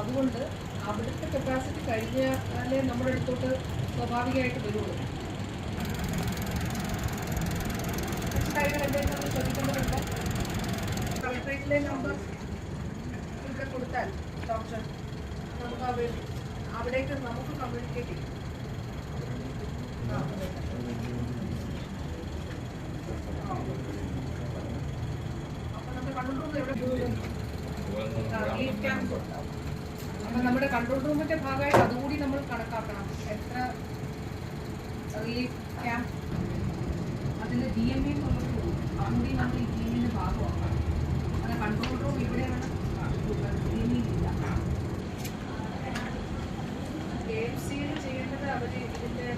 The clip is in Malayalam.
അതുകൊണ്ട് അവിടുത്തെ കപ്പാസിറ്റി കഴിഞ്ഞാലേ നമ്മുടെ അടുത്തോട്ട് സ്വാഭാവികമായിട്ട് വരുള്ളൂ. കാര്യങ്ങൾ എന്തെങ്കിലും നമ്മൾ ശ്രദ്ധിക്കേണ്ടതുണ്ടോ. കളക്ട്രേറ്റിലെ നമ്പർ ഇവിടെ കൊടുത്താൽ ഡോക്ടർ നമുക്ക് അവർ അവിടേക്ക് നമുക്ക് കമ്മ്യൂണിക്കേറ്റ് ചെയ്യാം. അപ്പൊ നമ്മുടെ കണ്ണൂർ എവിടെ അപ്പൊ നമ്മുടെ കൺട്രോൾ റൂമിന്റെ ഭാഗമായിട്ട് അതുകൂടി നമ്മൾ കണക്കാക്കണം. എത്ര അതിൽ ഡി എം എ എന്നുള്ളത് അതുകൂടി നമ്മൾ ഈ ടീമിന്റെ ഭാഗമാക്കണം അത് കൺട്രോൾ റൂം ഇവിടെയാണ് ഡി എം ഇല്ല. കെ എഫ് സിയിൽ ചെയ്യേണ്ടത് അവർ ഇതിന്റെ